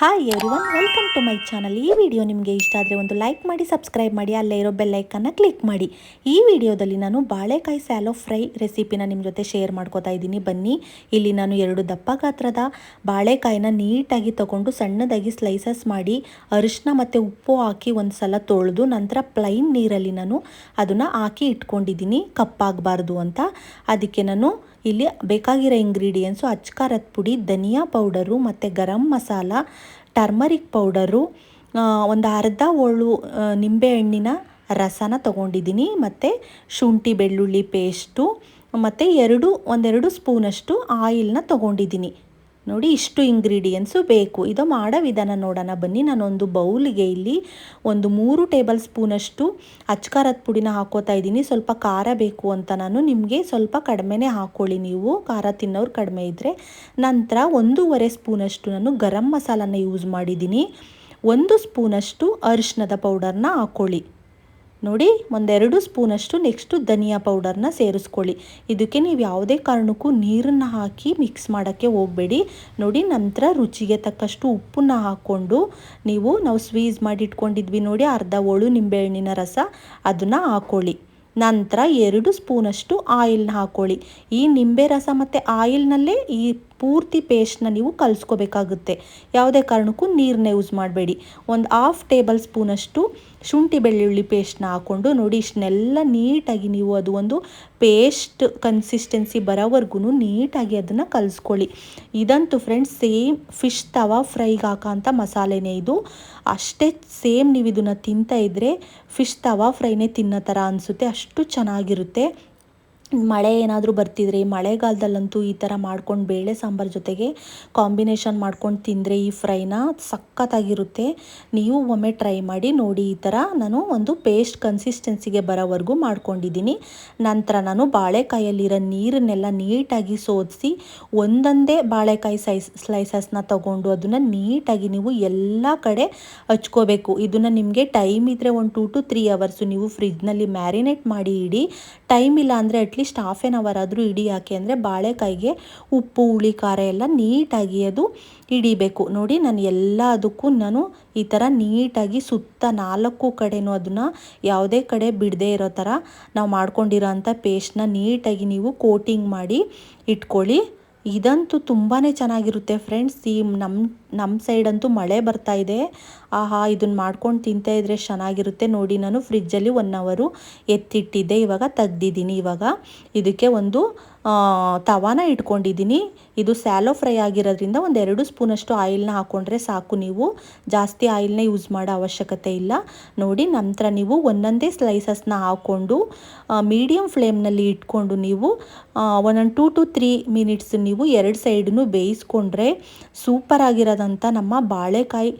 Hi everyone welcome to my channel ಈ video ನಿಮಗೆ ಇಷ್ಟ ಆದರೆ ಒಂದು ಲೈಕ್ ಮಾಡಿ ಸಬ್ಸ್ಕ್ರೈಬ್ ಮಾಡಿ, ಅಲ್ಲೇ ಇರೋ ಬೆಲ್ಲೈಕನ್ನು ಕ್ಲಿಕ್ ಮಾಡಿ. ಈ ವಿಡಿಯೋದಲ್ಲಿ ನಾನು ಬಾಳೆಕಾಯಿ ಸ್ಯಾಲೋ ಫ್ರೈ ರೆಸಿಪಿನ ನಿಮ್ಮ ಜೊತೆ ಶೇರ್ ಮಾಡ್ಕೋತಾ ಇದ್ದೀನಿ. ಬನ್ನಿ, ಇಲ್ಲಿ ನಾನು ಎರಡು ದಪ್ಪ ಗಾತ್ರದ ಬಾಳೆಕಾಯಿನ ನೀಟಾಗಿ ತಗೊಂಡು ಸಣ್ಣದಾಗಿ ಸ್ಲೈಸಸ್ ಮಾಡಿ ಅರಿಶಿನ ಮತ್ತು ಉಪ್ಪು ಹಾಕಿ ಒಂದು ಸಲ ತೊಳೆದು ನಂತರ ಪ್ಲೈನ್ ನೀರಲ್ಲಿ ನಾನು ಅದನ್ನು ಹಾಕಿ ಇಟ್ಕೊಂಡಿದ್ದೀನಿ. ಕಪ್ಪಾಗಬಾರ್ದು ಅಂತ. ಅದಕ್ಕೆ ನಾನು ಇಲ್ಲಿ ಬೇಕಾಗಿರೋ ಇಂಗ್ರೀಡಿಯೆಂಟ್ಸು ಅಚ್ಕಾರದ ಪುಡಿ, ಧನಿಯಾ ಪೌಡರು ಮತ್ತು ಗರಂ ಮಸಾಲ ಟರ್ಮರಿಕ್ ಪೌಡರು ಒಂದು ಅರ್ಧ ಒಳ್ಳು ನಿಂಬೆಹಣ್ಣಿನ ರಸನ ತಗೊಂಡಿದ್ದೀನಿ ಮತ್ತು ಶುಂಠಿ ಬೆಳ್ಳುಳ್ಳಿ ಪೇಸ್ಟು ಮತ್ತು ಎರಡು, ಒಂದೆರಡು ಸ್ಪೂನಷ್ಟು ಆಯಿಲ್ನ ತೊಗೊಂಡಿದ್ದೀನಿ. ನೋಡಿ ಇಷ್ಟು ಇಂಗ್ರೀಡಿಯೆಂಟ್ಸು ಬೇಕು. ಇದು ಮಾಡೋ ವಿಧಾನ ನೋಡೋಣ. ಬನ್ನಿ ನಾನೊಂದು ಬೌಲಿಗೆ ಇಲ್ಲಿ ಒಂದು ಮೂರು ಟೇಬಲ್ ಸ್ಪೂನಷ್ಟು ಅಚ್ಕಾರದ ಪುಡಿನ ಹಾಕೋತಾ ಇದ್ದೀನಿ. ಸ್ವಲ್ಪ ಖಾರ ಬೇಕು ಅಂತ ನಾನು. ನಿಮಗೆ ಸ್ವಲ್ಪ ಕಡಿಮೆನೇ ಹಾಕ್ಕೊಳ್ಳಿ ನೀವು. ಖಾರ ತಿನ್ನೋರು ಕಡಿಮೆ ಇದ್ದರೆ ನಂತರ ಒಂದೂವರೆ ಸ್ಪೂನಷ್ಟು ನಾನು ಗರಂ ಮಸಾಲನ ಯೂಸ್ ಮಾಡಿದ್ದೀನಿ. ಒಂದು ಸ್ಪೂನಷ್ಟು ಅರಿಶಿನದ ಪೌಡರ್ನ ಹಾಕ್ಕೊಳ್ಳಿ ನೋಡಿ, ಒಂದೆರಡು ಸ್ಪೂನಷ್ಟು ನೆಕ್ಸ್ಟು ಧನಿಯಾ ಪೌಡರ್ನ ಸೇರಿಸ್ಕೊಳ್ಳಿ. ಇದಕ್ಕೆ ನೀವು ಯಾವುದೇ ಕಾರಣಕ್ಕೂ ನೀರನ್ನು ಹಾಕಿ ಮಿಕ್ಸ್ ಮಾಡೋಕ್ಕೆ ಹೋಗಬೇಡಿ. ನೋಡಿ, ನಂತರ ರುಚಿಗೆ ತಕ್ಕಷ್ಟು ಉಪ್ಪನ್ನ ಹಾಕ್ಕೊಂಡು ನೀವು, ನಾವು ಸ್ವೀಸ್ ಮಾಡಿ ಇಟ್ಕೊಂಡಿದ್ವಿ ನೋಡಿ, ಅರ್ಧ ಹೋಳು ನಿಂಬೆಹಣ್ಣಿನ ರಸ, ಅದನ್ನು ಹಾಕ್ಕೊಳ್ಳಿ ನಂತರ ಎರಡು ಸ್ಪೂನಷ್ಟು ಆಯಿಲ್ನ ಹಾಕ್ಕೊಳ್ಳಿ ಈ ನಿಂಬೆ ರಸ ಮತ್ತು ಆಯಿಲ್ನಲ್ಲೇ ಈ ಪೂರ್ತಿ ಪೇಸ್ಟ್ನ ನೀವು ಕಲಿಸ್ಕೋಬೇಕಾಗುತ್ತೆ. ಯಾವುದೇ ಕಾರಣಕ್ಕೂ ನೀರನ್ನ ಯೂಸ್ ಮಾಡಬೇಡಿ. ಒಂದು ಹಾಫ್ ಟೇಬಲ್ ಸ್ಪೂನಷ್ಟು ಶುಂಠಿ ಬೆಳ್ಳುಳ್ಳಿ ಪೇಸ್ಟ್ನ ಹಾಕ್ಕೊಂಡು ನೋಡಿ ಇಷ್ಟನ್ನೆಲ್ಲ ನೀಟಾಗಿ ನೀವು ಅದು ಒಂದು ಪೇಸ್ಟ್ ಕನ್ಸಿಸ್ಟೆನ್ಸಿ ಬರೋವರೆಗೂ ನೀಟಾಗಿ ಅದನ್ನು ಕಲಿಸ್ಕೊಳ್ಳಿ. ಇದಂತೂ ಫ್ರೆಂಡ್ಸ್ ಸೇಮ್ ಫಿಶ್ ತವಾ ಫ್ರೈಗೆ ಹಾಕೋಂಥ ಮಸಾಲೆನೇ ಇದು. ಅಷ್ಟೇ ಸೇಮ್ ನೀವು ಇದನ್ನು ತಿಂತಾ ಇದ್ದರೆ ಫಿಶ್ ತವಾ ಫ್ರೈನೇ ತಿನ್ನೋ ಥರ ಅನಿಸುತ್ತೆ. ಅಷ್ಟು ಚೆನ್ನಾಗಿರುತ್ತೆ. ಮಳೆ ಏನಾದರೂ ಬರ್ತಿದ್ರೆ, ಮಳೆಗಾಲದಲ್ಲಂತೂ ಈ ಥರ ಮಾಡ್ಕೊಂಡು ಬೇಳೆ ಸಾಂಬಾರು ಜೊತೆಗೆ ಕಾಂಬಿನೇಷನ್ ಮಾಡ್ಕೊಂಡು ತಿಂದರೆ ಈ ಫ್ರೈನ ಸಖತ್ತಾಗಿರುತ್ತೆ. ನೀವು ಒಮ್ಮೆ ಟ್ರೈ ಮಾಡಿ ನೋಡಿ, ಈ ಥರ ನಾನು ಒಂದು ಪೇಸ್ಟ್ ಕನ್ಸಿಸ್ಟೆನ್ಸಿಗೆ ಬರೋವರೆಗೂ ಮಾಡ್ಕೊಂಡಿದ್ದೀನಿ. ನಂತರ ನಾನು ಬಾಳೆಕಾಯಲ್ಲಿರೋ ನೀರನ್ನೆಲ್ಲ ನೀಟಾಗಿ ಸೋದಿಸಿ ಒಂದೊಂದೇ ಬಾಳೆಕಾಯಿ ಸೈಸ್ ಸ್ಲೈಸಸ್ನ ತಗೊಂಡು ಅದನ್ನು ನೀಟಾಗಿ ನೀವು ಎಲ್ಲ ಕಡೆ ಹಚ್ಕೋಬೇಕು. ಇದನ್ನು ನಿಮಗೆ ಟೈಮ್ ಇದ್ದರೆ ಒಂದು ಟು ಟು ತ್ರೀ ಅವರ್ಸು ನೀವು ಫ್ರಿಜ್ನಲ್ಲಿ ಮ್ಯಾರಿನೇಟ್ ಮಾಡಿ ಇಡಿ. ಟೈಮ್ ಇಲ್ಲ ಅಂದರೆ ಅಟ್ಲೀಸ್ಟ್ ಹಾಫ್ ಆನ್ ಅವರ್ ಆದರೂ ಇಡಿ ಯಾಕೆ ಅಂದರೆ ಬಾಳೆಕಾಯಿಗೆ ಉಪ್ಪು, ಹುಳಿ, ಖಾರ ಎಲ್ಲ ನೀಟಾಗಿ ಅದು ಹಿಡಿಬೇಕು. ನೋಡಿ ನಾನು ಎಲ್ಲ ಅದಕ್ಕೂ ನಾನು ಈ ಥರ ನೀಟಾಗಿ ಸುತ್ತ ನಾಲ್ಕು ಕಡೆನೂ ಅದನ್ನು ಯಾವುದೇ ಕಡೆ ಬಿಡದೇ ಇರೋ ಥರ ನಾವು ಮಾಡ್ಕೊಂಡಿರೋ ಅಂಥ ಪೇಸ್ಟ್ನ ನೀಟಾಗಿ ನೀವು ಕೋಟಿಂಗ್ ಮಾಡಿ ಇಟ್ಕೊಳ್ಳಿ. ಇದಂತೂ ತುಂಬಾ ಚೆನ್ನಾಗಿರುತ್ತೆ ಫ್ರೆಂಡ್ಸ್ ಈ ನಮ್ಮ ನಮ್ಮ ಸೈಡಂತೂ ಮಳೆ ಬರ್ತಾ ಇದೆ. ಆಹಾ ಇದನ್ನು ಮಾಡ್ಕೊಂಡು ತಿಂತಾ ಇದ್ರೆ ಚೆನ್ನಾಗಿರುತ್ತೆ. ನೋಡಿ, ನಾನು ಫ್ರಿಜ್ಜಲ್ಲಿ ಒನ್ ಅವರು ಎತ್ತಿಟ್ಟಿದ್ದೆ. ಇವಾಗ ತೆಗ್ದಿದ್ದೀನಿ ಇವಾಗ. ಇದಕ್ಕೆ ಒಂದು ತವಾನ ಇಟ್ಕೊಂಡಿದ್ದೀನಿ. ಇದು ಸ್ಯಾಲೋ ಫ್ರೈ ಆಗಿರೋದ್ರಿಂದ ಒಂದು ಎರಡು ಸ್ಪೂನಷ್ಟು ಆಯಿಲ್ನ ಹಾಕ್ಕೊಂಡ್ರೆ ಸಾಕು ನೀವು. ಜಾಸ್ತಿ ಆಯಿಲ್ನ ಯೂಸ್ ಮಾಡೋ ಅವಶ್ಯಕತೆ ಇಲ್ಲ. ನೋಡಿ, ನಂತರ ನೀವು ಒಂದೊಂದೇ ಸ್ಲೈಸಸ್ನ ಹಾಕ್ಕೊಂಡು ಮೀಡಿಯಮ್ ಫ್ಲೇಮ್ನಲ್ಲಿ ಇಟ್ಕೊಂಡು ನೀವು ಒಂದೊಂದು ಟೂ ಟು ತ್ರೀ ಮಿನಿಟ್ಸ್ ನೀವು ಎರಡು ಸೈಡನ್ನು ಬೇಯಿಸ್ಕೊಂಡ್ರೆ ಸೂಪರ್ ಆಗಿರೋದಂಥ ನಮ್ಮ ಬಾಳೆಕಾಯಿ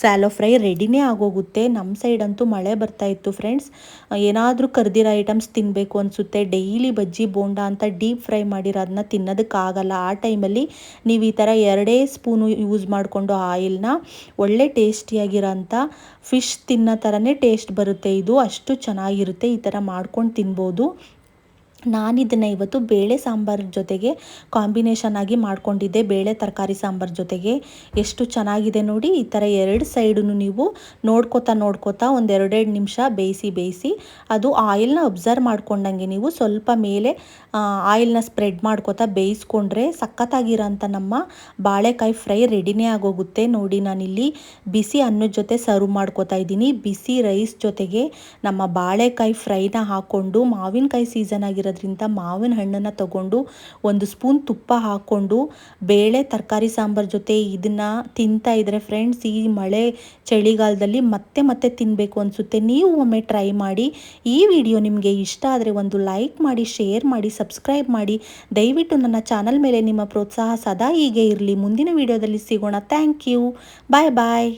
ಸ್ಯಾಲೋ ಫ್ರೈ ರೆಡಿನೇ ಆಗೋಗುತ್ತೆ. ನಮ್ಮ ಸೈಡಂತೂ ಮಳೆ ಬರ್ತಾ ಇತ್ತು ಫ್ರೆಂಡ್ಸ್ ಏನಾದರೂ ಕರ್ದಿರೋ ಐಟಮ್ಸ್ ತಿನ್ನಬೇಕು ಅನಿಸುತ್ತೆ. ಡೈಲಿ ಬಜ್ಜಿ, ಬೋಂಡ ಅಂತ ಡೀಪ್ ಫ್ರೈ ಮಾಡಿರೋದನ್ನ ತಿನ್ನೋದಕ್ಕಾಗಲ್ಲ ಆ ಟೈಮಲ್ಲಿ ನೀವು ಈ ಥರ ಎರಡೇ ಸ್ಪೂನು ಯೂಸ್ ಮಾಡಿಕೊಂಡು ಆಯಿಲ್ನ ಒಳ್ಳೆ ಟೇಸ್ಟಿಯಾಗಿರೋಂಥ ಫಿಶ್ ತಿನ್ನೋ ಥರನೇ ಟೇಸ್ಟ್ ಬರುತ್ತೆ. ಇದು ಅಷ್ಟು ಚೆನ್ನಾಗಿರುತ್ತೆ. ಈ ಥರ ಮಾಡ್ಕೊಂಡು ತಿನ್ಬೋದು. ನಾನಿದನ್ನು ಇವತ್ತು ಬೇಳೆ ಸಾಂಬಾರು ಜೊತೆಗೆ ಕಾಂಬಿನೇಷನ್ ಆಗಿ ಮಾಡ್ಕೊಂಡಿದ್ದೆ. ಬೇಳೆ ತರಕಾರಿ ಸಾಂಬಾರ್ ಜೊತೆಗೆ. ಎಷ್ಟು ಚೆನ್ನಾಗಿದೆ ನೋಡಿ, ಈ ಥರ ಎರಡು ಸೈಡನ್ನು ನೀವು ನೋಡ್ಕೋತಾ ನೋಡ್ಕೋತಾ ಒಂದು ಎರಡೆರಡು ನಿಮಿಷ ಬೇಯಿಸಿ ಬೇಯಿಸಿ ಅದು ಆಯಿಲ್ನ ಅಬ್ಸರ್ವ್ ಮಾಡ್ಕೊಂಡಂಗೆ ನೀವು ಸ್ವಲ್ಪ ಮೇಲೆ ಆಯಿಲ್ನ ಸ್ಪ್ರೆಡ್ ಮಾಡ್ಕೋತಾ ಬೇಯಿಸ್ಕೊಂಡ್ರೆ ಸಖತ್ತಾಗಿರೋಂಥ ನಮ್ಮ ಬಾಳೆಕಾಯಿ ಫ್ರೈ ರೆಡಿನೇ ಆಗೋಗುತ್ತೆ. ನೋಡಿ ನಾನಿಲ್ಲಿ ಬಿಸಿ ಅನ್ನದ ಜೊತೆ ಸರ್ವ್ ಮಾಡ್ಕೋತಾ ಇದ್ದೀನಿ. ಬಿಸಿ ರೈಸ್ ಜೊತೆಗೆ ನಮ್ಮ ಬಾಳೆಕಾಯಿ ಫ್ರೈನ ಹಾಕ್ಕೊಂಡು ಮಾವಿನಕಾಯಿ ಸೀಸನ್ ಆಗಿರೋ ಆಗಿರೋದ್ರಿಂದ ಮಾವಿನ ಹಣ್ಣನ್ನು ತಗೊಂಡು ಒಂದು ಸ್ಪೂನ್ ತುಪ್ಪ ಹಾಕ್ಕೊಂಡು ಬೇಳೆ, ತರಕಾರಿ, ಸಾಂಬಾರ್ ಜೊತೆ ಇದನ್ನು ತಿಂತಾ ಇದ್ರೆ ಫ್ರೆಂಡ್ಸ್ ಈ ಮಳೆ ಚಳಿಗಾಲದಲ್ಲಿ ಮತ್ತೆ ಮತ್ತೆ ತಿನ್ನಬೇಕು ಅನಿಸುತ್ತೆ. ನೀವು ಒಮ್ಮೆ ಟ್ರೈ ಮಾಡಿ. ಈ ವಿಡಿಯೋ ನಿಮಗೆ ಇಷ್ಟ ಆದರೆ ಒಂದು ಲೈಕ್ ಮಾಡಿ ಶೇರ್ ಮಾಡಿ ಸಬ್ಸ್ಕ್ರೈಬ್ ಮಾಡಿ. ದಯವಿಟ್ಟು ನನ್ನ ಚಾನಲ್ ಮೇಲೆ ನಿಮ್ಮ ಪ್ರೋತ್ಸಾಹ ಸದಾ ಹೀಗೆ ಇರಲಿ. ಮುಂದಿನ ವಿಡಿಯೋದಲ್ಲಿ ಸಿಗೋಣ. Thank you bye bye